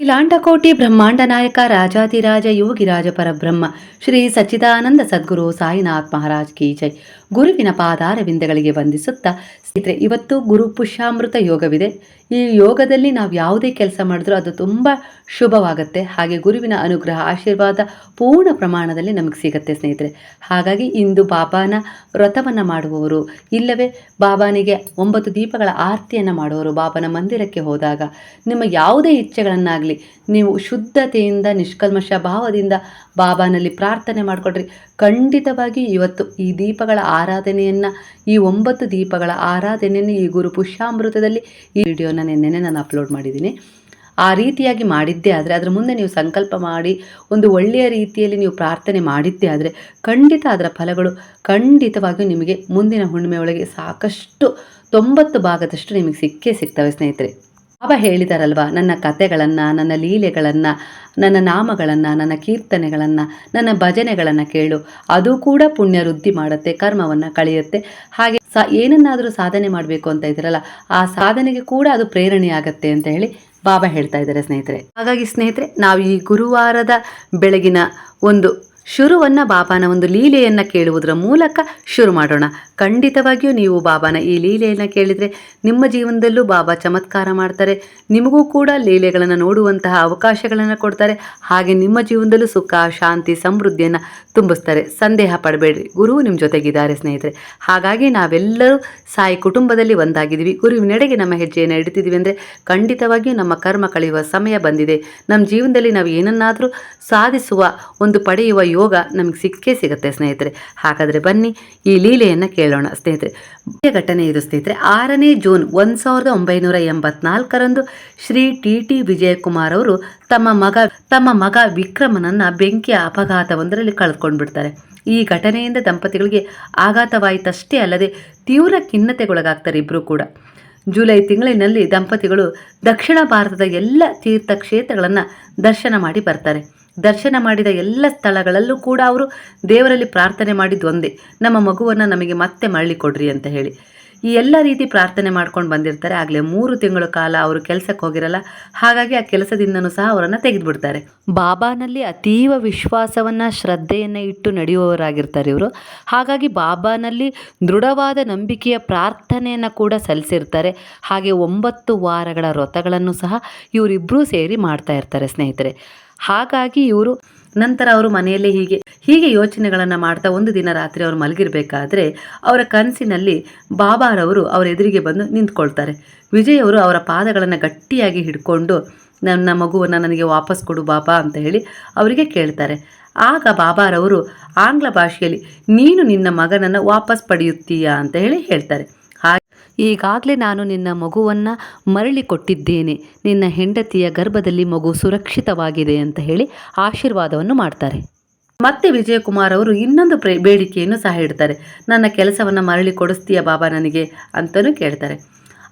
ಇಲಾಂಡಕೋಟಿ ಬ್ರಹ್ಮಾಂಡ ನಾಯಕ ರಾಜಾತಿರಾಜ ಯೋಗಿರಾಜ ಪರಬ್ರಹ್ಮ ಶ್ರೀ ಸಚ್ಚಿದಾನಂದ ಸದ್ಗುರು ಸಾಯಿನಾಥ್ ಮಹಾರಾಜ್ ಕಿ ಜೈ. ಗುರುವಿನ ಪಾದಾರವಿಂದಗಳಿಗೆ ವಂದಿಸುತ್ತಾ ಸ್ನೇಹಿತರೆ, ಇವತ್ತು ಗುರು ಪುಷ್ಯಾಮೃತ ಯೋಗವಿದೆ. ಈ ಯೋಗದಲ್ಲಿ ನಾವು ಯಾವುದೇ ಕೆಲಸ ಮಾಡಿದ್ರೂ ಅದು ತುಂಬ ಶುಭವಾಗುತ್ತೆ. ಹಾಗೆ ಗುರುವಿನ ಅನುಗ್ರಹ, ಆಶೀರ್ವಾದ ಪೂರ್ಣ ಪ್ರಮಾಣದಲ್ಲಿ ನಮಗೆ ಸಿಗುತ್ತೆ ಸ್ನೇಹಿತರೆ. ಹಾಗಾಗಿ ಇಂದು ಬಾಬಾನ ವ್ರತವನ್ನು ಮಾಡುವವರು, ಇಲ್ಲವೇ ಬಾಬಾನಿಗೆ ಒಂಬತ್ತು ದೀಪಗಳ ಆರತಿಯನ್ನು ಮಾಡುವವರು, ಬಾಬಾನ ಮಂದಿರಕ್ಕೆ ಹೋದಾಗ ನಿಮ್ಮ ಯಾವುದೇ ಇಚ್ಛೆಗಳನ್ನಾಗಲಿ ನೀವು ಶುದ್ಧತೆಯಿಂದ ನಿಷ್ಕಲ್ಮಶ ಭಾವದಿಂದ ಬಾಬಾನಲ್ಲಿ ಪ್ರಾರ್ಥನೆ ಮಾಡಿಕೊಡ್ರಿ ಖಂಡಿತವಾಗಿ ಇವತ್ತು ಈ ದೀಪಗಳ ಆರಾಧನೆಯನ್ನು, ಈ ಒಂಬತ್ತು ದೀಪಗಳ ಆರಾಧನೆಯನ್ನು ಈ ಗುರು ಪುಷ್ಯಾಮೃತದಲ್ಲಿ ಈ ವಿಡಿಯೋನ ನಿನ್ನೆ ನಾನು ಅಪ್ಲೋಡ್ ಮಾಡಿದ್ದೀನಿ. ಆ ರೀತಿಯಾಗಿ ಮಾಡಿದ್ದೇ ಆದರೆ, ಅದರ ಮುಂದೆ ನೀವು ಸಂಕಲ್ಪ ಮಾಡಿ, ಒಂದು ಒಳ್ಳೆಯ ರೀತಿಯಲ್ಲಿ ನೀವು ಪ್ರಾರ್ಥನೆ ಮಾಡಿದ್ದೇ ಆದರೆ, ಖಂಡಿತ ಅದರ ಫಲಗಳು ಖಂಡಿತವಾಗಿಯೂ ನಿಮಗೆ ಮುಂದಿನ ಹುಣ್ಣಿಮೆಯೊಳಗೆ ಸಾಕಷ್ಟು ತೊಂಬತ್ತು ಭಾಗದಷ್ಟು ನಿಮಗೆ ಸಿಕ್ಕೇ ಸಿಗ್ತವೆ ಸ್ನೇಹಿತರೆ. ಬಾಬಾ ಹೇಳಿದಾರಲ್ವಾ? ನನ್ನ ಕತೆಗಳನ್ನು, ನನ್ನ ಲೀಲೆಗಳನ್ನು, ನನ್ನ ನಾಮಗಳನ್ನು, ನನ್ನ ಕೀರ್ತನೆಗಳನ್ನು, ನನ್ನ ಭಜನೆಗಳನ್ನು ಕೇಳು. ಅದು ಕೂಡ ಪುಣ್ಯ ವೃದ್ಧಿ ಮಾಡುತ್ತೆ, ಕರ್ಮವನ್ನು ಕಳೆಯುತ್ತೆ. ಹಾಗೆ ಸ, ಏನನ್ನಾದರೂ ಸಾಧನೆ ಮಾಡಬೇಕು ಅಂತ ಇದ್ರಲ್ಲ, ಆ ಸಾಧನೆಗೆ ಕೂಡ ಅದು ಪ್ರೇರಣೆಯಾಗತ್ತೆ ಅಂತ ಹೇಳಿ ಬಾಬಾ ಹೇಳ್ತಾ ಇದ್ದಾರೆ ಸ್ನೇಹಿತರೆ. ಹಾಗಾಗಿ ಸ್ನೇಹಿತರೆ, ನಾವು ಈ ಗುರುವಾರದ ಬೆಳಗಿನ ಒಂದು ಶುರುವನ್ನು ಬಾಬಾನ ಒಂದು ಲೀಲೆಯನ್ನು ಕೇಳುವುದರ ಮೂಲಕ ಶುರು ಮಾಡೋಣ. ಖಂಡಿತವಾಗಿಯೂ ನೀವು ಬಾಬಾನ ಈ ಲೀಲೆಯನ್ನು ಕೇಳಿದರೆ ನಿಮ್ಮ ಜೀವನದಲ್ಲೂ ಬಾಬಾ ಚಮತ್ಕಾರ ಮಾಡ್ತಾರೆ. ನಿಮಗೂ ಕೂಡ ಲೀಲೆಗಳನ್ನು ನೋಡುವಂತಹ ಅವಕಾಶಗಳನ್ನು ಕೊಡ್ತಾರೆ. ಹಾಗೆ ನಿಮ್ಮ ಜೀವನದಲ್ಲೂ ಸುಖ, ಶಾಂತಿ, ಸಮೃದ್ಧಿಯನ್ನು ತುಂಬಿಸ್ತಾರೆ. ಸಂದೇಹ ಪಡಬೇಡ್ರಿ ಗುರು ನಿಮ್ಮ ಜೊತೆಗಿದ್ದಾರೆ ಸ್ನೇಹಿತರೆ. ಹಾಗಾಗಿ ನಾವೆಲ್ಲರೂ ಸಾಯಿ ಕುಟುಂಬದಲ್ಲಿ ಒಂದಾಗಿದ್ದೀವಿ. ಗುರುವಿನೆಡೆಗೆ ನಮ್ಮ ಹೆಜ್ಜೆಯನ್ನು ಇಡ್ತಿದ್ದೀವಿ ಅಂದರೆ ಖಂಡಿತವಾಗಿಯೂ ನಮ್ಮ ಕರ್ಮ ಕಳೆಯುವ ಸಮಯ ಬಂದಿದೆ. ನಮ್ಮ ಜೀವನದಲ್ಲಿ ನಾವು ಏನನ್ನಾದರೂ ಸಾಧಿಸುವ ಒಂದು ಪಡೆಯುವ ಯೋಗ ನಮಗೆ ಸಿಕ್ಕೇ ಸಿಗುತ್ತೆ, ಸ್ನೇಹಿತರೆ. ಹಾಗಾದರೆ ಬನ್ನಿ, ಈ ಲೀಲೆಯನ್ನು ಕೇಳೋಣ, ಸ್ನೇಹಿತರೆ. ಮುಖ್ಯ ಘಟನೆ ಇದು, ಸ್ನೇಹಿತರೆ. ಆರನೇ ಜೂನ್ ಒಂದು ಸಾವಿರದ ಒಂಬೈನೂರ ಎಂಬತ್ನಾಲ್ಕರಂದು ಶ್ರೀ ಟಿ ಟಿ ವಿಜಯಕುಮಾರ್ ಅವರು ತಮ್ಮ ಮಗ ತಮ್ಮ ಮಗ ವಿಕ್ರಮನನ್ನ ಬೆಂಕಿಯ ಅಪಘಾತವೊಂದರಲ್ಲಿ ಕಳೆದುಕೊಂಡು ಬಿಡ್ತಾರೆ ಈ ಘಟನೆಯಿಂದ ದಂಪತಿಗಳಿಗೆ ಆಘಾತವಾಯಿತಷ್ಟೇ ಅಲ್ಲದೆ ತೀವ್ರ ಖಿನ್ನತೆಗೊಳಗಾಗ್ತಾರೆ ಇಬ್ಬರೂ ಕೂಡ. ಜುಲೈ ತಿಂಗಳಿನಲ್ಲಿ ದಂಪತಿಗಳು ದಕ್ಷಿಣ ಭಾರತದ ಎಲ್ಲ ತೀರ್ಥಕ್ಷೇತ್ರಗಳನ್ನು ದರ್ಶನ ಮಾಡಿ ಬರ್ತಾರೆ. ದರ್ಶನ ಮಾಡಿದ ಎಲ್ಲ ಸ್ಥಳಗಳಲ್ಲೂ ಕೂಡ ಅವರು ದೇವರಲ್ಲಿ ಪ್ರಾರ್ಥನೆ ಮಾಡಿದ್ದು ಒಂದೇ. ನಮ್ಮ ಮಗುವನ್ನು ನಮಗೆ ಮತ್ತೆ ಮರಳಿ ಕೊಡ್ರಿ ಅಂತ ಹೇಳಿ. ಈ ಎಲ್ಲ ರೀತಿ ಪ್ರಾರ್ಥನೆ ಮಾಡ್ಕೊಂಡು ಬಂದಿರ್ತಾರೆ. ಆಗಲೇ ಮೂರು ತಿಂಗಳ ಕಾಲ ಅವರು ಕೆಲಸಕ್ಕೆ ಹೋಗಿರಲ್ಲ. ಹಾಗಾಗಿ ಆ ಕೆಲಸದಿಂದನೂ ಸಹ ಅವರನ್ನು ತೆಗೆದುಬಿಡ್ತಾರೆ. ಬಾಬಾನಲ್ಲಿ ಅತೀವ ವಿಶ್ವಾಸವನ್ನು, ಶ್ರದ್ಧೆಯನ್ನು ಇಟ್ಟು ನಡೆಯುವವರಾಗಿರ್ತಾರೆ ಇವರು. ಹಾಗಾಗಿ ಬಾಬಾನಲ್ಲಿ ದೃಢವಾದ ನಂಬಿಕೆಯ ಪ್ರಾರ್ಥನೆಯನ್ನು ಕೂಡ ಸಲ್ಲಿಸಿರ್ತಾರೆ. ಹಾಗೆ ಒಂಬತ್ತು ವಾರಗಳ ವ್ರತಗಳನ್ನು ಸಹ ಇವರಿಬ್ಬರೂ ಸೇರಿ ಮಾಡ್ತಾ ಇರ್ತಾರೆ ಸ್ನೇಹಿತರೆ. ಹಾಗಾಗಿ ಇವರು ನಂತರ ಅವರು ಮನೆಯಲ್ಲೇ ಹೀಗೆ ಹೀಗೆ ಯೋಚನೆಗಳನ್ನು ಮಾಡ್ತಾ ಒಂದು ದಿನ ರಾತ್ರಿ ಅವರು ಮಲಗಿರಬೇಕಾದ್ರೆ ಅವರ ಕನಸಿನಲ್ಲಿ ಬಾಬಾರವರು ಅವರ ಎದುರಿಗೆ ಬಂದು ನಿಂತ್ಕೊಳ್ತಾರೆ. ವಿಜಯ್ ಅವರು ಅವರ ಪಾದಗಳನ್ನು ಗಟ್ಟಿಯಾಗಿ ಹಿಡ್ಕೊಂಡು, ನನ್ನ ಮಗುವನ್ನು ನನಗೆ ವಾಪಸ್ ಕೊಡು ಬಾಬಾ ಅಂತ ಹೇಳಿ ಅವರಿಗೆ ಕೇಳ್ತಾರೆ. ಆಗ ಬಾಬಾರವರು ಆಂಗ್ಲ ಭಾಷೆಯಲ್ಲಿ, ನೀನು ನಿನ್ನ ಮಗನನ್ನು ವಾಪಸ್ ಪಡೆಯುತ್ತೀಯಾ ಅಂತ ಹೇಳಿ ಹೇಳ್ತಾರೆ. ಈಗಾಗಲೇ ನಾನು ನಿನ್ನ ಮಗುವನ್ನು ಮರಳಿ ಕೊಟ್ಟಿದ್ದೇನೆ. ನಿನ್ನ ಹೆಂಡತಿಯ ಗರ್ಭದಲ್ಲಿ ಮಗು ಸುರಕ್ಷಿತವಾಗಿದೆ ಅಂತ ಹೇಳಿ ಆಶೀರ್ವಾದವನ್ನು ಮಾಡ್ತಾರೆ. ಮತ್ತೆ ವಿಜಯಕುಮಾರ್ ಅವರು ಇನ್ನೊಂದು ಪ್ರೇ, ಬೇಡಿಕೆಯನ್ನು ಸಹ ಇಡ್ತಾರೆ. ನನ್ನ ಕೆಲಸವನ್ನು ಮರಳಿ ಕೊಡಿಸ್ತೀಯ ಬಾಬಾ ನನಗೆ ಅಂತಲೂ ಕೇಳ್ತಾರೆ.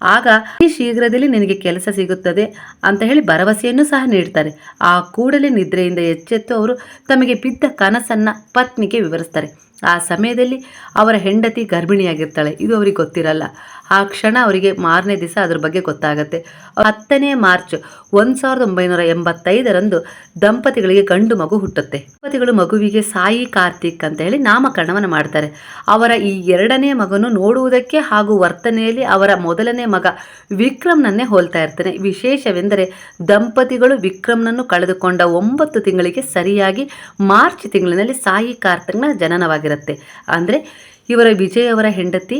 ಆಗ ಈ ಶೀಘ್ರದಲ್ಲಿ ನಿನಗೆ ಕೆಲಸ ಸಿಗುತ್ತದೆ ಅಂತ ಹೇಳಿ ಭರವಸೆಯನ್ನು ಸಹ ನೀಡ್ತಾರೆ. ಆ ಕೂಡಲೇ ನಿದ್ರೆಯಿಂದ ಎಚ್ಚೆತ್ತು ಅವರು ತಮಗೆ ಬಿದ್ದ ಕನಸನ್ನು ಪತ್ನಿಗೆ ವಿವರಿಸ್ತಾರೆ. ಆ ಸಮಯದಲ್ಲಿ ಅವರ ಹೆಂಡತಿ ಗರ್ಭಿಣಿಯಾಗಿರ್ತಾಳೆ. ಇದು ಅವ್ರಿಗೆ ಗೊತ್ತಿರಲ್ಲ. ಆ ಕ್ಷಣ ಅವರಿಗೆ ಮಾರನೇ ದಿವಸ ಅದ್ರ ಬಗ್ಗೆ ಗೊತ್ತಾಗುತ್ತೆ. ಹತ್ತನೇ ಮಾರ್ಚ್ ಒಂದು ಸಾವಿರದ ಒಂಬೈನೂರ ಎಂಬತ್ತೈದರಂದು ದಂಪತಿಗಳಿಗೆ ಗಂಡು ಮಗು ಹುಟ್ಟುತ್ತೆ. ದಂಪತಿಗಳು ಮಗುವಿಗೆ ಸಾಯಿ ಕಾರ್ತಿಕ್ ಅಂತ ಹೇಳಿ ನಾಮಕರಣವನ್ನು ಮಾಡ್ತಾರೆ. ಅವರ ಈ ಎರಡನೇ ಮಗನು ನೋಡುವುದಕ್ಕೆ ಹಾಗೂ ವರ್ತನೆಯಲ್ಲಿ ಅವರ ಮೊದಲನೇ ಮಗ ವಿಕ್ರಮ್ನನ್ನೇ ಹೋಲ್ತಾ ಇರ್ತಾನೆ. ವಿಶೇಷವೆಂದರೆ ದಂಪತಿಗಳು ವಿಕ್ರಮ್ನನ್ನು ಕಳೆದುಕೊಂಡ ಒಂಬತ್ತು ತಿಂಗಳಿಗೆ ಸರಿಯಾಗಿ ಮಾರ್ಚ್ ತಿಂಗಳಿನಲ್ಲಿ ಸಾಯಿ ಕಾರ್ತಿಕ್ನ ಜನನವಾಗಿರುತ್ತೆ ಅಂದರೆ ಇವರ ವಿಜಯ್ ಅವರ ಹೆಂಡತಿ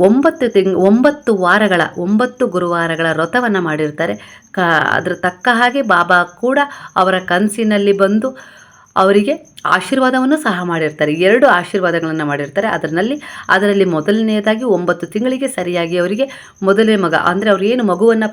ಒಂಬತ್ತು ತಿಂಗ್, ಒಂಬತ್ತು ವಾರಗಳ, ಒಂಬತ್ತು ಗುರುವಾರಗಳ ವ್ರತವನ್ನು ಮಾಡಿರ್ತಾರೆ. ಕ, ಅದರ ತಕ್ಕ ಹಾಗೆ ಬಾಬಾ ಕೂಡ ಅವರ ಕನಸಿನಲ್ಲಿ ಬಂದು ಅವರಿಗೆ ಆಶೀರ್ವಾದವನ್ನು ಸಹ ಮಾಡಿರ್ತಾರೆ. ಎರಡು ಆಶೀರ್ವಾದಗಳನ್ನು ಮಾಡಿರ್ತಾರೆ. ಅದರಲ್ಲಿ ಅದರಲ್ಲಿ ಮೊದಲನೆಯದಾಗಿ ಒಂಬತ್ತು ತಿಂಗಳಿಗೆ ಸರಿಯಾಗಿ ಅವರಿಗೆ ಮೊದಲನೇ ಮಗ, ಅಂದರೆ ಅವರು ಏನು ಮಗುವನ್ನು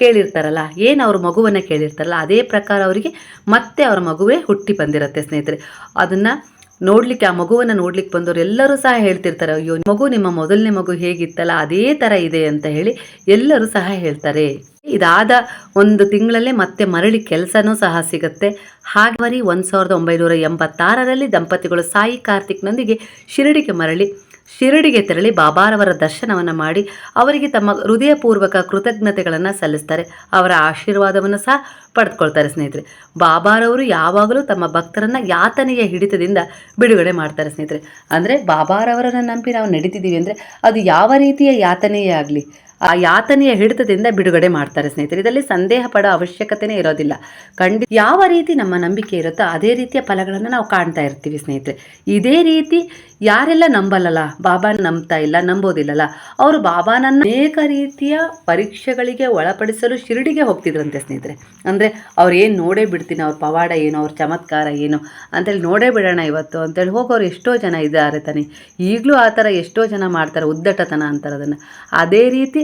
ಕೇಳಿರ್ತಾರಲ್ಲ, ಏನು ಅವ್ರ ಮಗುವನ್ನು ಕೇಳಿರ್ತಾರಲ್ಲ, ಅದೇ ಪ್ರಕಾರ ಅವರಿಗೆ ಮತ್ತೆ ಅವರ ಮಗುವೇ ಹುಟ್ಟಿ ಬಂದಿರುತ್ತೆ ಸ್ನೇಹಿತರೆ. ಅದನ್ನು ನೋಡ್ಲಿಕ್ಕೆ, ಆ ಮಗುವನ್ನ ನೋಡ್ಲಿಕ್ಕೆ ಬಂದವರು ಎಲ್ಲರೂ ಸಹ ಹೇಳ್ತಿರ್ತಾರೆ, ಅಯ್ಯೋ ಮಗು ನಿಮ್ಮ ಮೊದಲನೇ ಮಗು ಹೇಗಿತ್ತಲ್ಲ, ಅದೇ ತರ ಇದೆ ಅಂತ ಹೇಳಿ ಎಲ್ಲರೂ ಸಹ ಹೇಳ್ತಾರೆ. ಇದಾದ ಒಂದು ತಿಂಗಳಲ್ಲೇ ಮತ್ತೆ ಮರಳಿ ಕೆಲಸನೂ ಸಹ ಸಿಗುತ್ತೆ. ಹಾಗೆ ಒಂದು ಸಾವಿರದ ಒಂಬೈನೂರ ಎಂಬತ್ತಾರರಲ್ಲಿ ದಂಪತಿಗಳು ಸಾಯಿ ಕಾರ್ತಿಕ್ನೊಂದಿಗೆ ಶಿರಡಿಗೆ ಮರಳಿ ಶಿರಡಿಗೆ ತೆರಳಿ ಬಾಬಾರವರ ದರ್ಶನವನ್ನು ಮಾಡಿ ಅವರಿಗೆ ತಮ್ಮ ಹೃದಯಪೂರ್ವಕ ಕೃತಜ್ಞತೆಗಳನ್ನು ಸಲ್ಲಿಸ್ತಾರೆ. ಅವರ ಆಶೀರ್ವಾದವನ್ನು ಸಹ ಪಡೆದುಕೊಳ್ತಾರೆ ಸ್ನೇಹಿತರೆ. ಬಾಬಾರವರು ಯಾವಾಗಲೂ ತಮ್ಮ ಭಕ್ತರನ್ನು ಯಾತನೆಯ ಹಿಡಿತದಿಂದ ಬಿಡುಗಡೆ ಮಾಡ್ತಾರೆ ಸ್ನೇಹಿತರೆ. ಅಂದರೆ ಬಾಬಾರವರನ್ನು ನಂಬಿ ನಾವು ನಡೀತಿದ್ದೀವಿ ಅಂದರೆ ಅದು ಯಾವ ರೀತಿಯ ಯಾತನೆಯೇ ಆಗಲಿ ಆ ಯಾತನೆಯ ಹಿಡಿತದಿಂದ ಬಿಡುಗಡೆ ಮಾಡ್ತಾರೆ ಸ್ನೇಹಿತರೆ. ಇದರಲ್ಲಿ ಸಂದೇಹ ಪಡೋ ಅವಶ್ಯಕತೆನೇ ಇರೋದಿಲ್ಲ. ಖಂಡಿತ ಯಾವ ರೀತಿ ನಮ್ಮ ನಂಬಿಕೆ ಇರುತ್ತೋ ಅದೇ ರೀತಿಯ ಫಲಗಳನ್ನು ನಾವು ಕಾಣ್ತಾ ಇರ್ತೀವಿ ಸ್ನೇಹಿತರೆ. ಇದೇ ರೀತಿ ಯಾರೆಲ್ಲ ನಂಬಲ್ಲಲ್ಲ, ಬಾಬಾ ನಂಬ್ತಾ ಇಲ್ಲ, ನಂಬೋದಿಲ್ಲಲ್ಲ, ಅವರು ಬಾಬಾನನ್ನು ಅನೇಕ ರೀತಿಯ ಪರೀಕ್ಷೆಗಳಿಗೆ ಒಳಪಡಿಸಲು ಶಿರಡಿಗೆ ಹೋಗ್ತಿದ್ರಂತೆ ಸ್ನೇಹಿತರೆ. ಅಂದರೆ ಅವ್ರು ಏನು ನೋಡೇ ಬಿಡ್ತೀನಿ, ಅವ್ರ ಪವಾಡ ಏನು, ಅವ್ರ ಚಮತ್ಕಾರ ಏನು ಅಂತೇಳಿ ನೋಡೇ ಬಿಡೋಣ ಇವತ್ತು ಅಂತೇಳಿ ಹೋಗೋರು ಎಷ್ಟೋ ಜನ ಇದ್ದಾರೆ ತಾನೆ. ಈಗಲೂ ಆ ಥರ ಎಷ್ಟೋ ಜನ ಮಾಡ್ತಾರೆ, ಉದ್ದಟತನ ಅಂತಾರೆ ಅದನ್ನು ಅದೇ ರೀತಿ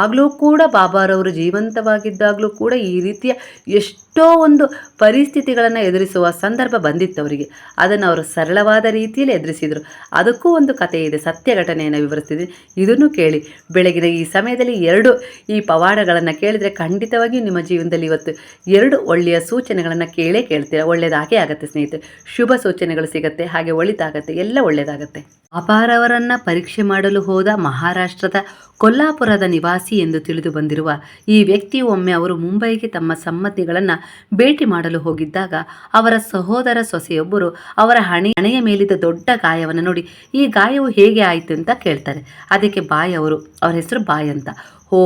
ಆಗಲೂ ಕೂಡ ಬಾಬಾರವರು ಜೀವಂತವಾಗಿದ್ದಾಗಲೂ ಕೂಡ ಈ ರೀತಿಯ ಎಷ್ಟೋ ಒಂದು ಪರಿಸ್ಥಿತಿಗಳನ್ನು ಎದುರಿಸುವ ಸಂದರ್ಭ ಬಂದಿತ್ತು ಅವರಿಗೆ. ಅದನ್ನು ಅವರು ಸರಳವಾದ ರೀತಿಯಲ್ಲಿ ಎದುರಿಸಿದರು. ಅದಕ್ಕೂ ಒಂದು ಕಥೆ ಇದೆ ಸತ್ಯ ಘಟನೆಯನ್ನು ವಿವರಿಸ್ತಿದ್ದೀನಿ. ಇದನ್ನು ಕೇಳಿ ಬೆಳಗಿನ ಈ ಸಮಯದಲ್ಲಿ ಎರಡು ಈ ಪವಾಡಗಳನ್ನು ಕೇಳಿದರೆ ಖಂಡಿತವಾಗಿಯೂ ನಿಮ್ಮ ಜೀವನದಲ್ಲಿ ಇವತ್ತು ಎರಡು ಒಳ್ಳೆಯ ಸೂಚನೆಗಳನ್ನು ಕೇಳೇ ಕೇಳ್ತೀರಾ. ಒಳ್ಳೆಯದಾಗೇ ಆಗುತ್ತೆ ಸ್ನೇಹಿತರೆ. ಶುಭ ಸೂಚನೆಗಳು ಸಿಗುತ್ತೆ, ಹಾಗೆ ಒಳಿತಾಗತ್ತೆ, ಎಲ್ಲ ಒಳ್ಳೆಯದಾಗತ್ತೆ ಅಪಾರವರನ್ನ ಪರೀಕ್ಷೆ ಮಾಡಲು ಹೋದ ಮಹಾರಾಷ್ಟ್ರದ ಕೊಲ್ಲಾಪುರದ ನಿವಾಸಿ ಎಂದು ತಿಳಿದು ಬಂದಿರುವ ಈ ವ್ಯಕ್ತಿ ಒಮ್ಮೆ ಅವರು ಮುಂಬೈಗೆ ತಮ್ಮ ಸಮ್ಮತಿಗಳನ್ನು ಭೇಟಿ ಮಾಡಲು ಹೋಗಿದ್ದಾಗ ಅವರ ಸಹೋದರ ಸೊಸೆಯೊಬ್ಬರು ಅವರ ಹಣೆ, ಹಣೆಯ ಮೇಲಿದ್ದ ದೊಡ್ಡ ಗಾಯವನ್ನು ನೋಡಿ, ಈ ಗಾಯವು ಹೇಗೆ ಆಯಿತು? ಅಂತ ಕೇಳ್ತಾರೆ. ಅದಕ್ಕೆ ಬಾಯ್ ಅವರು, ಅವರ ಹೆಸರು ಬಾಯ್ ಅಂತ. ಓ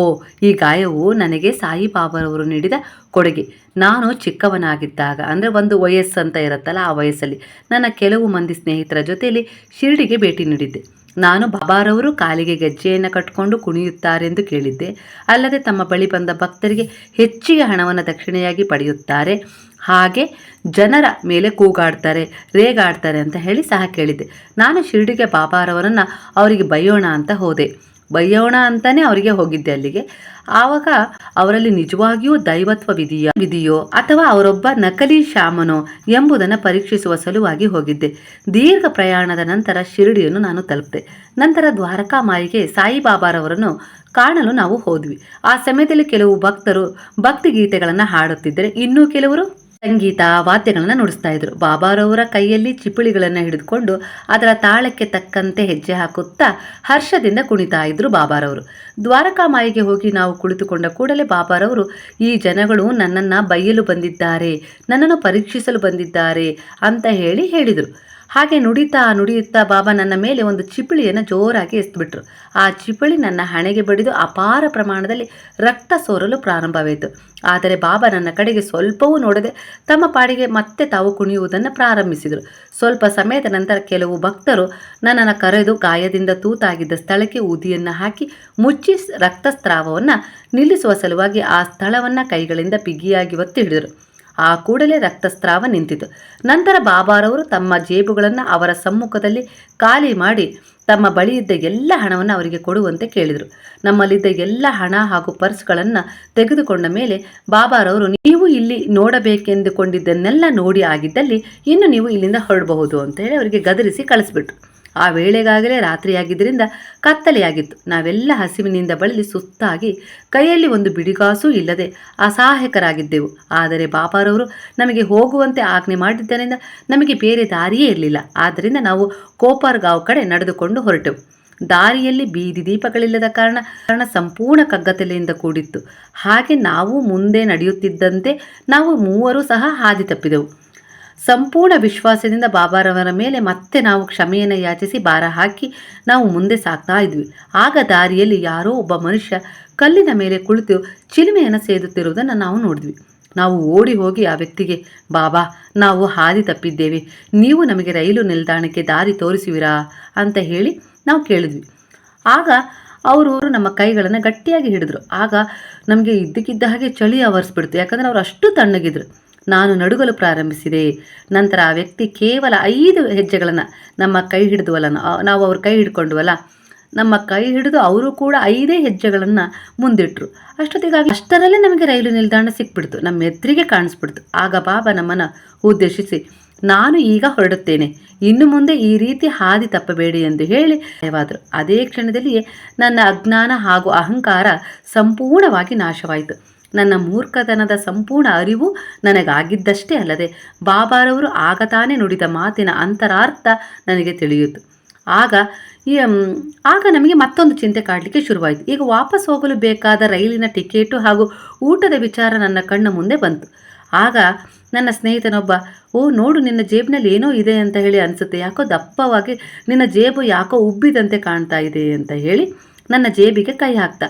ಈ ಗಾಯವು ನನಗೆ ಸಾಯಿಬಾಬಾರವರು ನೀಡಿದ ಕೊಡುಗೆ. ನಾನು ಚಿಕ್ಕವನಾಗಿದ್ದಾಗ, ಅಂದರೆ ಒಂದು ವಯಸ್ಸು ಅಂತ ಇರುತ್ತಲ್ಲ ಆ ವಯಸ್ಸಲ್ಲಿ, ನನ್ನ ಕೆಲವು ಮಂದಿ ಸ್ನೇಹಿತರ ಜೊತೆಯಲ್ಲಿ ಶಿರಡಿಗೆ ಭೇಟಿ ನೀಡಿದ್ದೆ. ನಾನು ಬಾಬಾರವರು ಕಾಲಿಗೆ ಗೆಜ್ಜೆಯನ್ನು ಕಟ್ಟಿಕೊಂಡು ಕುಣಿಯುತ್ತಾರೆಂದು ಕೇಳಿದ್ದೆ. ಅಲ್ಲದೆ ತಮ್ಮ ಬಳಿ ಬಂದ ಭಕ್ತರಿಗೆ ಹೆಚ್ಚಿಗೆ ಹಣವನ್ನು ದಕ್ಷಿಣೆಯಾಗಿ ಪಡೆಯುತ್ತಾರೆ. ಹಾಗೆ ಜನರ ಮೇಲೆ ಕೂಗಾಡ್ತಾರೆ, ರೇಗಾಡ್ತಾರೆ ಅಂತ ಹೇಳಿ ಸಹ ಕೇಳಿದ್ದೆ. ನಾನು ಶಿರಡಿಗೆ ಬಾಬಾರವರನ್ನು ಅವರಿಗೆ ಬೈಯೋಣ ಅಂತ ಹೋದೆ. ಬೈಯೋಣ ಅಂತಾನೆ ಅವರಿಗೆ ಹೋಗಿದ್ದೆ ಅಲ್ಲಿಗೆ. ಆವಾಗ ಅವರಲ್ಲಿ ನಿಜವಾಗಿಯೂ ದೈವತ್ವವಿದೆಯೋ ವಿದೆಯೋ ಅಥವಾ ಅವರೊಬ್ಬ ನಕಲಿ ಶಾಮನೋ ಎಂಬುದನ್ನು ಪರೀಕ್ಷಿಸುವ ಸಲುವಾಗಿ ಹೋಗಿದ್ದೆ. ದೀರ್ಘ ಪ್ರಯಾಣದ ನಂತರ ಶಿರಡಿಯನ್ನು ನಾನು ತಲುಪಿದೆ. ನಂತರ ದ್ವಾರಕಾ ಮಾಯಿಗೆ ಸಾಯಿಬಾಬಾರವರನ್ನು ಕಾಣಲು ನಾವು ಹೋದ್ವಿ. ಆ ಸಮಯದಲ್ಲಿ ಕೆಲವು ಭಕ್ತರು ಭಕ್ತಿ ಗೀತೆಗಳನ್ನು ಹಾಡುತ್ತಿದ್ದರೆ ಇನ್ನೂ ಕೆಲವರು? ಸಂಗೀತ, ವಾದ್ಯಗಳನ್ನು ನುಡಿಸ್ತಾ ಇದ್ರು. ಬಾಬಾರವರ ಕೈಯಲ್ಲಿ ಚಿಪಳಿಗಳನ್ನು ಹಿಡಿದುಕೊಂಡು ಅದರ ತಾಳಕ್ಕೆ ತಕ್ಕಂತೆ ಹೆಜ್ಜೆ ಹಾಕುತ್ತಾ ಹರ್ಷದಿಂದ ಕುಣಿತಾ ಇದ್ರು ಬಾಬಾರವರು. ದ್ವಾರಕಾಮಾಯಿಗೆ ಹೋಗಿ ನಾವು ಕುಳಿತುಕೊಂಡ ಕೂಡಲೇ ಬಾಬಾರವರು, ಈ ಜನಗಳು ನನ್ನನ್ನು ಬೈಯಲು ಬಂದಿದ್ದಾರೆ, ನನ್ನನ್ನು ಪರೀಕ್ಷಿಸಲು ಬಂದಿದ್ದಾರೆ ಅಂತ ಹೇಳಿ ಹೇಳಿದರು. ಹಾಗೆ ನುಡಿತಾ ನುಡಿಯುತ್ತಾ ಬಾಬಾ ನನ್ನ ಮೇಲೆ ಒಂದು ಚಿಪಳಿಯನ್ನು ಜೋರಾಗಿ ಎಸ್ಬಿಟ್ರು ಆ ಚಿಪಳಿ ನನ್ನ ಹಣೆಗೆ ಬಡಿದು ಅಪಾರ ಪ್ರಮಾಣದಲ್ಲಿ ರಕ್ತ ಸೋರಲು ಪ್ರಾರಂಭವಾಯಿತು. ಆದರೆ ಬಾಬಾ ನನ್ನ ಕಡೆಗೆ ಸ್ವಲ್ಪವೂ ನೋಡದೆ ತಮ್ಮ ಪಾಡಿಗೆ ಮತ್ತೆ ತಾವು ಕುಣಿಯುವುದನ್ನು ಪ್ರಾರಂಭಿಸಿದರು. ಸ್ವಲ್ಪ ಸಮಯದ ನಂತರ ಕೆಲವು ಭಕ್ತರು ನನ್ನನ್ನು ಕರೆದು ಗಾಯದಿಂದ ತೂತಾಗಿದ್ದ ಸ್ಥಳಕ್ಕೆ ಊದಿಯನ್ನು ಹಾಕಿ ಮುಚ್ಚಿ ರಕ್ತಸ್ರಾವವನ್ನು ನಿಲ್ಲಿಸುವ ಸಲುವಾಗಿ ಆ ಸ್ಥಳವನ್ನು ಕೈಗಳಿಂದ ಬಿಗಿಯಾಗಿ ಒತ್ತಿ ಹಿಡಿದರು. ಆ ಕೂಡಲೇ ರಕ್ತಸ್ರಾವ ನಿಂತಿತು. ನಂತರ ಬಾಬಾರವರು ತಮ್ಮ ಜೇಬುಗಳನ್ನು ಅವರ ಸಮ್ಮುಖದಲ್ಲಿ ಖಾಲಿ ಮಾಡಿ ತಮ್ಮ ಬಳಿಯಿದ್ದ ಎಲ್ಲ ಹಣವನ್ನು ಅವರಿಗೆ ಕೊಡುವಂತೆ ಕೇಳಿದರು. ನಮ್ಮಲ್ಲಿದ್ದ ಎಲ್ಲ ಹಣ ಹಾಗೂ ಪರ್ಸ್ಗಳನ್ನು ತೆಗೆದುಕೊಂಡ ಮೇಲೆ ಬಾಬಾರವರು, ನೀವು ಇಲ್ಲಿ ನೋಡಬೇಕೆಂದುಕೊಂಡಿದ್ದನ್ನೆಲ್ಲ ನೋಡಿ ಆಗಿದ್ದಲ್ಲಿ ಇನ್ನು ನೀವು ಇಲ್ಲಿಂದ ಹೊರಡಬಹುದು ಅಂತ ಹೇಳಿ ಅವರಿಗೆ ಗದರಿಸಿ ಕಳಿಸ್ಬಿಟ್ರು. ಆ ವೇಳೆಗಾಗಲೇ ರಾತ್ರಿಯಾಗಿದ್ದರಿಂದ ಕತ್ತಲೆಯಾಗಿತ್ತು. ನಾವೆಲ್ಲ ಹಸಿವಿನಿಂದ ಬಳಲಿ ಸುಸ್ತಾಗಿ ಕೈಯಲ್ಲಿ ಒಂದು ಬಿಡಿಗಾಸೂ ಇಲ್ಲದೆ ಅಸಹಾಯಕರಾಗಿದ್ದೆವು. ಆದರೆ ಬಾಪಾರವರು ನಮಗೆ ಹೋಗುವಂತೆ ಆಜ್ಞೆ ಮಾಡಿದ್ದರಿಂದ ನಮಗೆ ಬೇರೆ ದಾರಿಯೇ ಇರಲಿಲ್ಲ. ಆದ್ದರಿಂದ ನಾವು ಕೋಪರ್ಗಾಂವ್ ಕಡೆ ನಡೆದುಕೊಂಡು ಹೊರಟೆವು. ದಾರಿಯಲ್ಲಿ ಬೀದಿ ದೀಪಗಳಿಲ್ಲದ ಕಾರಣ ಕಾರಣ ಸಂಪೂರ್ಣ ಕಗ್ಗತಲೆಯಿಂದ ಕೂಡಿತ್ತು. ಹಾಗೆ ನಾವು ಮುಂದೆ ನಡೆಯುತ್ತಿದ್ದಂತೆ ನಾವು ಮೂವರು ಸಹ ಹಾದಿ ತಪ್ಪಿದೆವು. ಸಂಪೂರ್ಣ ವಿಶ್ವಾಸದಿಂದ ಬಾಬಾರವರ ಮೇಲೆ ಮತ್ತೆ ನಾವು ಕ್ಷಮೆಯನ್ನು ಯಾಚಿಸಿ ಭಾರ ಹಾಕಿ ನಾವು ಮುಂದೆ ಸಾಗ್ತಾ ಇದ್ವಿ. ಆಗ ದಾರಿಯಲ್ಲಿ ಯಾರೋ ಒಬ್ಬ ಮನುಷ್ಯ ಕಲ್ಲಿನ ಮೇಲೆ ಕುಳಿತು ಚಿಲುಮೆಯನ್ನು ಸೇದುತ್ತಿರುವುದನ್ನು ನಾವು ನೋಡಿದ್ವಿ. ನಾವು ಓಡಿ ಹೋಗಿ ಆ ವ್ಯಕ್ತಿಗೆ, ಬಾಬಾ, ನಾವು ಹಾದಿ ತಪ್ಪಿದ್ದೇವೆ. ನೀವು ನಮಗೆ ರೈಲು ನಿಲ್ದಾಣಕ್ಕೆ ದಾರಿ ತೋರಿಸುವಿರಾ? ಅಂತ ಹೇಳಿ ನಾವು ಕೇಳಿದ್ವಿ. ಆಗ ಅವರು ನಮ್ಮ ಕೈಗಳನ್ನು ಗಟ್ಟಿಯಾಗಿ ಹಿಡಿದ್ರು. ಆಗ ನಮಗೆ ಇದ್ದಕ್ಕಿದ್ದ ಹಾಗೆ ಚಳಿ ಆವರಿಸ್ಬಿಡ್ತು. ಯಾಕಂದರೆ ಅವರು ಅಷ್ಟು ತಣ್ಣಗಿದ್ರು. ನಾನು ನಡುಗಲು ಪ್ರಾರಂಭಿಸಿದೆ. ನಂತರ ಆ ವ್ಯಕ್ತಿ ಕೇವಲ ಐದು ಹೆಜ್ಜೆಗಳನ್ನು ನಮ್ಮ ಕೈ ಹಿಡಿದುವಲ್ಲ ನಾವು ಅವ್ರ ಕೈ ಹಿಡ್ಕೊಂಡ್ವಲ್ಲ, ನಮ್ಮ ಕೈ ಹಿಡಿದು ಅವರು ಕೂಡ ಐದೇ ಹೆಜ್ಜೆಗಳನ್ನು ಮುಂದಿಟ್ಟರು ಅಷ್ಟೊತ್ತಿಗಾಗಿ ಅಷ್ಟರಲ್ಲೇ ನಮಗೆ ರೈಲು ನಿಲ್ದಾಣ ಸಿಕ್ಬಿಡ್ತು, ನಮ್ಮ ಎದುರಿಗೆ ಕಾಣಿಸ್ಬಿಡ್ತು. ಆಗ ಬಾಬಾ ನಮ್ಮನ್ನು ಉದ್ದೇಶಿಸಿ, ನಾನು ಈಗ ಹೊರಡುತ್ತೇನೆ, ಇನ್ನು ಮುಂದೆ ಈ ರೀತಿ ಹಾದಿ ತಪ್ಪಬೇಡಿ ಎಂದು ಹೇಳಿ ಭಯವಾದರು ಅದೇ ಕ್ಷಣದಲ್ಲಿಯೇ ನನ್ನ ಅಜ್ಞಾನ ಹಾಗೂ ಅಹಂಕಾರ ಸಂಪೂರ್ಣವಾಗಿ ನಾಶವಾಯಿತು. ನನ್ನ ಮೂರ್ಖತನದ ಸಂಪೂರ್ಣ ಅರಿವು ನನಗಾಗಿದ್ದಷ್ಟೇ ಅಲ್ಲದೆ ಬಾಬಾರವರು ಆಗ ತಾನೇ ನುಡಿದ ಮಾತಿನ ಅಂತರಾರ್ಥ ನನಗೆ ತಿಳಿಯಿತು ಆಗ ಆಗ ನಮಗೆ ಮತ್ತೊಂದು ಚಿಂತೆ ಕಾಡಲಿಕ್ಕೆ ಶುರುವಾಯಿತು. ಈಗ ವಾಪಸ್ ಹೋಗಲು ಬೇಕಾದ ರೈಲಿನ ಟಿಕೆಟು ಹಾಗೂ ಊಟದ ವಿಚಾರ ನನ್ನ ಕಣ್ಣ ಮುಂದೆ ಬಂತು. ಆಗ ನನ್ನ ಸ್ನೇಹಿತನೊಬ್ಬ, ಓ, ನೋಡು, ನಿನ್ನ ಜೇಬಿನಲ್ಲಿ ಏನೋ ಇದೆ ಅಂತ ಹೇಳಿ ಅನಿಸುತ್ತೆ. ಯಾಕೋ ದಪ್ಪವಾಗಿ ನಿನ್ನ ಜೇಬು ಯಾಕೋ ಉಬ್ಬಿದಂತೆ ಕಾಣ್ತಾ ಇದೆ ಅಂತ ಹೇಳಿ ನನ್ನ ಜೇಬಿಗೆ ಕೈ ಹಾಕ್ತ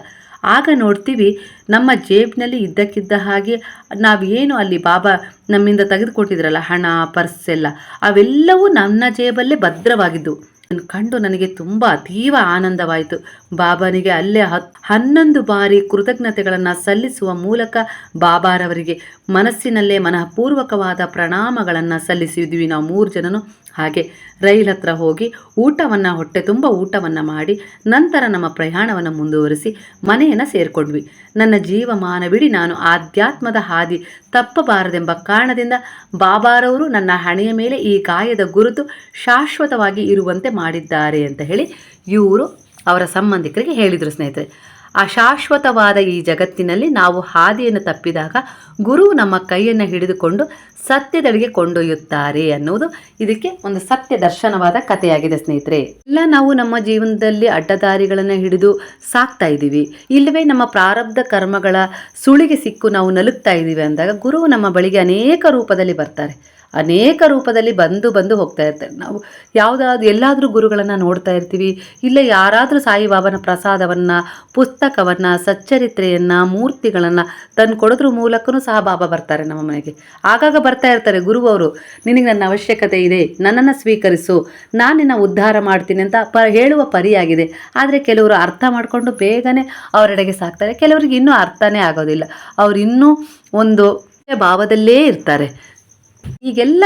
ಆಗ ನೋಡ್ತೀವಿ ನಮ್ಮ ಜೇಬ್ನಲ್ಲಿ ಇದ್ದಕ್ಕಿದ್ದ ಹಾಗೆ ನಾವೇನು ಅಲ್ಲಿ ಬಾಬಾ ನಮ್ಮಿಂದ ತೆಗೆದುಕೊಟ್ಟಿದ್ರಲ್ಲ ಹಣ, ಪರ್ಸ್ ಎಲ್ಲ, ಅವೆಲ್ಲವೂ ನನ್ನ ಜೇಬಲ್ಲೇ ಭದ್ರವಾಗಿದ್ದು. ಕಂಡು ನನಗೆ ತುಂಬ ಅತೀವ ಆನಂದವಾಯಿತು. ಬಾಬಾನಿಗೆ ಅಲ್ಲೇ ಹನ್ನೊಂದು ಬಾರಿ ಕೃತಜ್ಞತೆಗಳನ್ನು ಸಲ್ಲಿಸುವ ಮೂಲಕ ಬಾಬಾರವರಿಗೆ ಮನಸ್ಸಿನಲ್ಲೇ ಮನಃಪೂರ್ವಕವಾದ ಪ್ರಣಾಮಗಳನ್ನು ಸಲ್ಲಿಸಿದ್ವಿ ನಾವು ಮೂರು ಜನನು. ಹಾಗೆ ರೈಲ್ ಹತ್ರ ಹೋಗಿ ಊಟವನ್ನು, ಹೊಟ್ಟೆ ತುಂಬ ಊಟವನ್ನು ಮಾಡಿ ನಂತರ ನಮ್ಮ ಪ್ರಯಾಣವನ್ನು ಮುಂದುವರಿಸಿ ಮನೆಯನ್ನು ಸೇರಿಕೊಂಡ್ವಿ. ನನ್ನ ಜೀವಮಾನವಿಡೀ ನಾನು ಆಧ್ಯಾತ್ಮದ ಹಾದಿ ತಪ್ಪಬಾರದೆಂಬ ಕಾರಣದಿಂದ ಬಾಬಾರವರು ನನ್ನ ಹಣೆಯ ಮೇಲೆ ಈ ಗಾಯದ ಗುರುತು ಶಾಶ್ವತವಾಗಿ ಇರುವಂತೆ ಮಾಡಿದ್ದಾರೆ ಅಂತ ಹೇಳಿ ಇವರು ಅವರ ಸಂಬಂಧಿಕರಿಗೆ ಹೇಳಿದರು ಸ್ನೇಹಿತರೆ. ಆ ಶಾಶ್ವತವಾದ ಈ ಜಗತ್ತಿನಲ್ಲಿ ನಾವು ಹಾದಿಯನ್ನು ತಪ್ಪಿದಾಗ ಗುರು ನಮ್ಮ ಕೈಯನ್ನು ಹಿಡಿದುಕೊಂಡು ಸತ್ಯದಡೆಗೆ ಕೊಂಡೊಯ್ಯುತ್ತಾರೆ ಅನ್ನುವುದು ಇದಕ್ಕೆ ಒಂದು ಸತ್ಯ ದರ್ಶನವಾದ ಕಥೆಯಾಗಿದೆ ಸ್ನೇಹಿತರೆ. ಎಲ್ಲ ನಾವು ನಮ್ಮ ಜೀವನದಲ್ಲಿ ಅಡ್ಡದಾರಿಗಳನ್ನು ಹಿಡಿದು ಸಾಕ್ತಾ ಇದ್ದೀವಿ. ಇಲ್ಲವೇ ನಮ್ಮ ಪ್ರಾರಬ್ಧ ಕರ್ಮಗಳ ಸುಳಿಗೆ ಸಿಕ್ಕು ನಾವು ನಲುಗ್ತಾ ಇದ್ದೀವಿ ಅಂದಾಗ ಗುರು ನಮ್ಮ ಬಳಿಗೆ ಅನೇಕ ರೂಪದಲ್ಲಿ ಬರ್ತಾರೆ. ಅನೇಕ ರೂಪದಲ್ಲಿ ಬಂದು ಬಂದು ಹೋಗ್ತಾ ಇರ್ತಾರೆ. ನಾವು ಯಾವುದಾದ್ರು ಎಲ್ಲಾದರೂ ಗುರುಗಳನ್ನು ನೋಡ್ತಾ ಇರ್ತೀವಿ. ಇಲ್ಲ ಯಾರಾದರೂ ಸಾಯಿಬಾಬನ ಪ್ರಸಾದವನ್ನು, ಪುಸ್ತಕವನ್ನು, ಸಚ್ಚರಿತ್ರೆಯನ್ನು, ಮೂರ್ತಿಗಳನ್ನು ತಂದು ಕೊಡೋದ್ರ ಮೂಲಕನೂ ಸಹ ಬಾಬಾ ಬರ್ತಾರೆ ನಮ್ಮ ಮನೆಗೆ. ಆಗಾಗ ಬರ್ತಾ ಇರ್ತಾರೆ ಗುರುವರು ನಿನಗೆ ನನ್ನ ಅವಶ್ಯಕತೆ ಇದೆ. ನನ್ನನ್ನು ಸ್ವೀಕರಿಸು. ನಾನು ನಿನ್ನ ಉದ್ಧಾರ ಮಾಡ್ತೀನಿ ಅಂತ ಪ, ಹೇಳುವ ಪರಿಯಾಗಿದೆ. ಆದರೆ ಕೆಲವರು ಅರ್ಥ ಮಾಡಿಕೊಂಡು ಬೇಗನೆ ಅವರೆಡೆಗೆ ಸಾಕ್ತಾರೆ. ಕೆಲವರಿಗೆ ಇನ್ನೂ ಅರ್ಥನೇ ಆಗೋದಿಲ್ಲ. ಅವರಿನ್ನೂ ಒಂದು ಭಾವದಲ್ಲೇ ಇರ್ತಾರೆ. ಈಗೆಲ್ಲ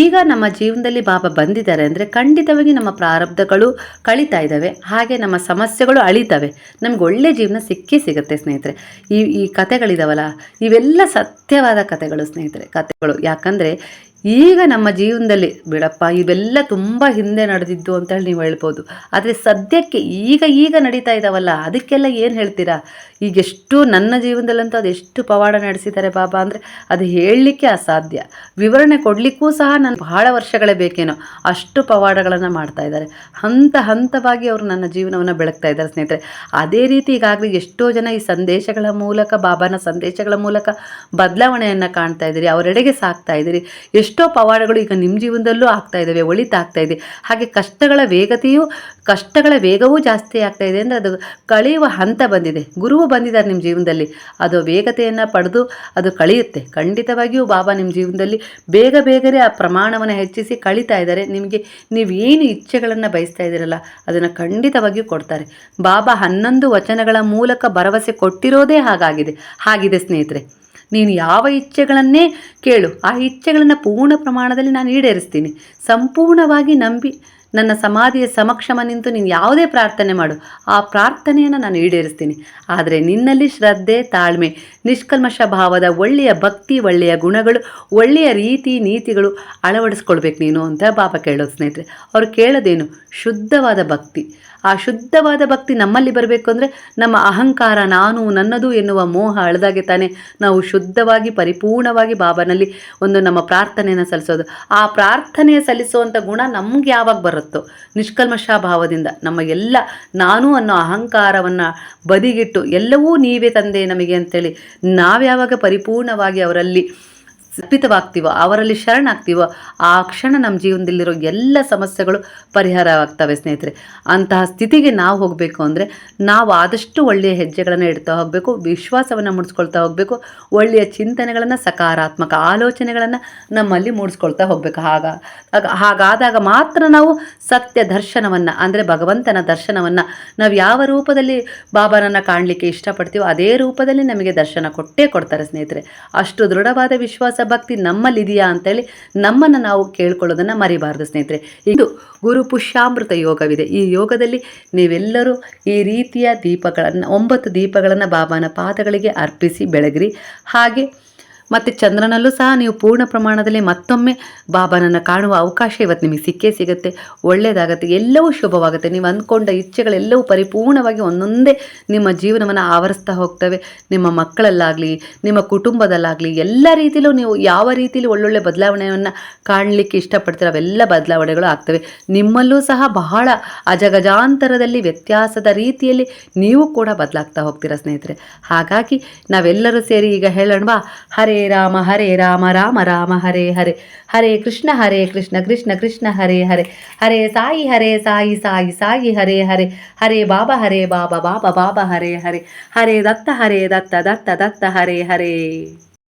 ಈಗ ನಮ್ಮ ಜೀವನದಲ್ಲಿ ಬಾಬಾ ಬಂದಿದ್ದಾರೆ ಅಂದರೆ ಖಂಡಿತವಾಗಿ ನಮ್ಮ ಪ್ರಾರಬ್ಧಗಳು ಕಳೀತಾ ಇದ್ದಾವೆ. ಹಾಗೆ ನಮ್ಮ ಸಮಸ್ಯೆಗಳು ಅಳಿತವೆ. ನಮ್ಗೆ ಒಳ್ಳೆ ಜೀವನ ಸಿಕ್ಕೇ ಸಿಗುತ್ತೆ ಸ್ನೇಹಿತರೆ. ಈ ಈ ಕತೆಗಳಿದಾವಲ್ಲ ಇವೆಲ್ಲ ಸತ್ಯವಾದ ಕಥೆಗಳು ಸ್ನೇಹಿತರೆ ಕತೆಗಳು ಯಾಕಂದರೆ ಈಗ ನಮ್ಮ ಜೀವನದಲ್ಲಿ, ಬಿಡಪ್ಪ, ಇವೆಲ್ಲ ತುಂಬ ಹಿಂದೆ ನಡೆದಿದ್ದು ಅಂತ ಹೇಳಿ ನೀವು ಹೇಳ್ಬೋದು. ಆದರೆ ಸದ್ಯಕ್ಕೆ ಈಗ ಈಗ ನಡೀತಾ ಇದ್ದಾವಲ್ಲ ಅದಕ್ಕೆಲ್ಲ ಏನು ಹೇಳ್ತೀರಾ? ಈಗ ಎಷ್ಟು ನನ್ನ ಜೀವನದಲ್ಲಂತೂ ಅದೆಷ್ಟು ಪವಾಡ ನಡೆಸಿದ್ದಾರೆ ಬಾಬಾ ಅಂದರೆ ಅದು ಹೇಳಲಿಕ್ಕೆ ಅಸಾಧ್ಯ. ವಿವರಣೆ ಕೊಡಲಿಕ್ಕೂ ಸಹ ನಾನು ಬಹಳ ವರ್ಷಗಳೇ ಬೇಕೇನೋ, ಅಷ್ಟು ಪವಾಡಗಳನ್ನು ಮಾಡ್ತಾ ಇದ್ದಾರೆ. ಹಂತ ಹಂತವಾಗಿ ಅವರು ನನ್ನ ಜೀವನವನ್ನು ಬೆಳಗ್ತಾ ಇದ್ದಾರೆ ಸ್ನೇಹಿತರೆ. ಅದೇ ರೀತಿ ಈಗಾಗಲೇ ಎಷ್ಟೋ ಜನ ಈ ಸಂದೇಶಗಳ ಮೂಲಕ, ಬಾಬಾನ ಸಂದೇಶಗಳ ಮೂಲಕ ಬದಲಾವಣೆಯನ್ನು ಕಾಣ್ತಾ ಇದ್ದೀರಿ, ಅವರೆಡೆಗೆ ಸಾಕ್ತಾ ಇದ್ದೀರಿ. ಎಷ್ಟೋ ಪವಾಡಗಳು ಈಗ ನಿಮ್ಮ ಜೀವನದಲ್ಲೂ ಆಗ್ತಾ ಇದ್ದಾವೆ ಒಳಿತಾಗ್ತಾ ಇದೆ. ಹಾಗೆ ಕಷ್ಟಗಳ ವೇಗತೆಯೂ, ಕಷ್ಟಗಳ ವೇಗವೂ ಜಾಸ್ತಿ ಆಗ್ತಾ ಇದೆ ಅಂದರೆ ಅದು ಕಳೆಯುವ ಹಂತ ಬಂದಿದೆ. ಗುರುವು ಬಂದಿದ್ದಾರೆ ನಿಮ್ಮ ಜೀವನದಲ್ಲಿ. ಅದು ವೇಗತೆಯನ್ನು ಪಡೆದು ಅದು ಕಳೆಯುತ್ತೆ. ಖಂಡಿತವಾಗಿಯೂ ಬಾಬಾ ನಿಮ್ಮ ಜೀವನದಲ್ಲಿ ಬೇಗ ಬೇಗನೆ ಆ ಪ್ರಮಾಣವನ್ನು ಹೆಚ್ಚಿಸಿ ಕಳೀತಾ ಇದ್ದಾರೆ. ನಿಮಗೆ ನೀವು ಏನು ಇಚ್ಛೆಗಳನ್ನು ಬಯಸ್ತಾ ಇದ್ದೀರಲ್ಲ, ಅದನ್ನು ಖಂಡಿತವಾಗಿಯೂ ಕೊಡ್ತಾರೆ. ಬಾಬಾ ಹನ್ನೊಂದು ವಚನಗಳ ಮೂಲಕ ಭರವಸೆ ಕೊಟ್ಟಿರೋದೇ ಹಾಗಾಗಿದೆ. ಹಾಗಿದೆ ಸ್ನೇಹಿತರೆ. ನೀನು ಯಾವ ಇಚ್ಛೆಗಳನ್ನೇ ಕೇಳು, ಆ ಇಚ್ಛೆಗಳನ್ನು ಪೂರ್ಣ ಪ್ರಮಾಣದಲ್ಲಿ ನಾನು ಈಡೇರಿಸ್ತೀನಿ. ಸಂಪೂರ್ಣವಾಗಿ ನಂಬಿ ನನ್ನ ಸಮಾಧಿಯ ಸಮಕ್ಷಮ ನಿಂತು ನೀನು ಯಾವುದೇ ಪ್ರಾರ್ಥನೆ ಮಾಡು. ಆ ಪ್ರಾರ್ಥನೆಯನ್ನು ನಾನು ಈಡೇರಿಸ್ತೀನಿ. ಆದರೆ ನಿನ್ನಲ್ಲಿ ಶ್ರದ್ಧೆ, ತಾಳ್ಮೆ ನಿಷ್ಕಲ್ಮಶ ಭಾವದ ಒಳ್ಳೆಯ ಭಕ್ತಿ, ಒಳ್ಳೆಯ ಗುಣಗಳು, ಒಳ್ಳೆಯ ರೀತಿ, ನೀತಿಗಳು ಅಳವಡಿಸ್ಕೊಳ್ಬೇಕು ನೀನು ಅಂತ ಬಾಬಾ ಕೇಳೋದು ಸ್ನೇಹಿತರೆ. ಅವರು ಕೇಳೋದೇನು? ಶುದ್ಧವಾದ ಭಕ್ತಿ. ಆ ಶುದ್ಧವಾದ ಭಕ್ತಿ ನಮ್ಮಲ್ಲಿ ಬರಬೇಕು ಅಂದರೆ ನಮ್ಮ ಅಹಂಕಾರ, ನಾನು, ನನ್ನದು ಎನ್ನುವ ಮೋಹ ಅಳದಾಗೆ ತಾನೇ ನಾವು ಶುದ್ಧವಾಗಿ, ಪರಿಪೂರ್ಣವಾಗಿ ಬಾಬಾನಲ್ಲಿ ಒಂದು ನಮ್ಮ ಪ್ರಾರ್ಥನೆಯನ್ನು ಸಲ್ಲಿಸೋದು. ಆ ಪ್ರಾರ್ಥನೆಯ ಸಲ್ಲಿಸುವಂಥ ಗುಣ ನಮ್ಗೆ ಯಾವಾಗ ಬರುತ್ತೋ? ನಿಷ್ಕಲ್ಮಶ ಭಾವದಿಂದ ನಮ್ಮ ಎಲ್ಲ ನಾನು ಅನ್ನೋ ಅಹಂಕಾರವನ್ನು ಬದಿಗಿಟ್ಟು ಎಲ್ಲವೂ ನೀವೇ ತಂದೆ ನಮಗೆ ಅಂತೇಳಿ ನಾವ್ಯಾವಾಗ ಪರಿಪೂರ್ಣವಾಗಿ ಅವರಲ್ಲಿ ಅರ್ಪಿತವಾಗ್ತೀವೋ ಅವರಲ್ಲಿ ಶರಣಾಗ್ತೀವೋ, ಆ ಕ್ಷಣ ನಮ್ಮ ಜೀವನದಲ್ಲಿರೋ ಎಲ್ಲ ಸಮಸ್ಯೆಗಳು ಪರಿಹಾರವಾಗ್ತವೆ ಸ್ನೇಹಿತರೆ. ಅಂತಹ ಸ್ಥಿತಿಗೆ ನಾವು ಹೋಗಬೇಕು ಅಂದರೆ ನಾವು ಆದಷ್ಟು ಒಳ್ಳೆಯ ಹೆಜ್ಜೆಗಳನ್ನು ಇಡ್ತಾ ಹೋಗಬೇಕು, ವಿಶ್ವಾಸವನ್ನು ಮೂಡಿಸ್ಕೊಳ್ತಾ ಹೋಗಬೇಕು, ಒಳ್ಳೆಯ ಚಿಂತನೆಗಳನ್ನು, ಸಕಾರಾತ್ಮಕ ಆಲೋಚನೆಗಳನ್ನು ನಮ್ಮಲ್ಲಿ ಮೂಡಿಸ್ಕೊಳ್ತಾ ಹೋಗಬೇಕು. ಹಾಗ, ಹಾಗಾದಾಗ ಮಾತ್ರ ನಾವು ಸತ್ಯ ದರ್ಶನವನ್ನು, ಅಂದರೆ ಭಗವಂತನ ದರ್ಶನವನ್ನು ನಾವು ಯಾವ ರೂಪದಲ್ಲಿ ಬಾಬಾನನ್ನು ಕಾಣಲಿಕ್ಕೆ ಇಷ್ಟಪಡ್ತೀವೋ, ಅದೇ ರೂಪದಲ್ಲಿ ನಮಗೆ ದರ್ಶನ ಕೊಟ್ಟೇ ಕೊಡ್ತಾರೆ ಸ್ನೇಹಿತರೆ. ಅಷ್ಟು ದೃಢವಾದ ವಿಶ್ವಾಸ ಭಕ್ತಿ ನಮ್ಮಲ್ಲಿದೆಯಾ ಅಂತೇಳಿ ನಮ್ಮನ್ನು ನಾವು ಕೇಳ್ಕೊಳ್ಳೋದನ್ನು ಮರಿಬಾರ್ದು ಸ್ನೇಹಿತರೆ. ಇದು ಗುರು ಪುಷ್ಯಾಮೃತ ಯೋಗವಿದೆ. ಈ ಯೋಗದಲ್ಲಿ ನೀವೆಲ್ಲರೂ ಈ ರೀತಿಯ ದೀಪಗಳನ್ನು, ಒಂಬತ್ತು ದೀಪಗಳನ್ನು ಬಾಬಾನ ಪಾದಗಳಿಗೆ ಅರ್ಪಿಸಿ ಬೆಳಗ್ರಿ. ಹಾಗೆ ಮತ್ತು ಚಂದ್ರನಲ್ಲೂ ಸಹ ನೀವು ಪೂರ್ಣ ಪ್ರಮಾಣದಲ್ಲಿ ಮತ್ತೊಮ್ಮೆ ಬಾಬಾನನ್ನು ಕಾಣುವ ಅವಕಾಶ ಇವತ್ತು ನಿಮಗೆ ಸಿಕ್ಕೇ ಸಿಗುತ್ತೆ. ಒಳ್ಳೆಯದಾಗತ್ತೆ ಎಲ್ಲವೂ ಶುಭವಾಗುತ್ತೆ. ನೀವು ಅಂದ್ಕೊಂಡ ಇಚ್ಛೆಗಳೆಲ್ಲವೂ ಪರಿಪೂರ್ಣವಾಗಿ ಒಂದೊಂದೇ ನಿಮ್ಮ ಜೀವನವನ್ನು ಆವರಿಸ್ತಾ ಹೋಗ್ತವೆ. ನಿಮ್ಮ ಮಕ್ಕಳಲ್ಲಾಗಲಿ, ನಿಮ್ಮ ಕುಟುಂಬದಲ್ಲಾಗಲಿ, ಎಲ್ಲ ರೀತಿಯಲ್ಲೂ ನೀವು ಯಾವ ರೀತಿಯಲ್ಲಿ ಒಳ್ಳೊಳ್ಳೆ ಬದಲಾವಣೆಯನ್ನು ಕಾಣಲಿಕ್ಕೆ ಇಷ್ಟಪಡ್ತೀರ ಅವೆಲ್ಲ ಬದಲಾವಣೆಗಳು ಆಗ್ತವೆ. ನಿಮ್ಮಲ್ಲೂ ಸಹ ಬಹಳ ಅಜಗಜಾಂತರದಲ್ಲಿ, ವ್ಯತ್ಯಾಸದ ರೀತಿಯಲ್ಲಿ ನೀವು ಕೂಡ ಬದಲಾಗ್ತಾ ಹೋಗ್ತೀರಾ ಸ್ನೇಹಿತರೆ. ಹಾಗಾಗಿ ನಾವೆಲ್ಲರೂ ಸೇರಿ ಈಗ ಹೇಳೋಣವಾ ಹರೇ ರಾಮ ಹರೇ ರಾಮ ರಾಮ ರಾಮ ಹರೇ ಹರೇ ಹರೇ ಕೃಷ್ಣ ಹರೇ ಕೃಷ್ಣ ಕೃಷ್ಣ ಕೃಷ್ಣ ಹರೇ ಹರೇ ಹರೇ ಸಾಯಿ ಹರೇ ಸಾಯಿ ಸಾಯಿ ಸಾಯಿ ಹರೇ ಹರೇ ಹರೇ ಬಾಬಾ ಹರೇ ಬಾಬಾ ಬಾಬಾ ಬಾಬಾ ಹರೇ ಹರೇ ಹರೇ ದತ್ತ ಹರೇ ದತ್ತ ದತ್ತ ದತ್ತ ಹರೇ ಹರೇ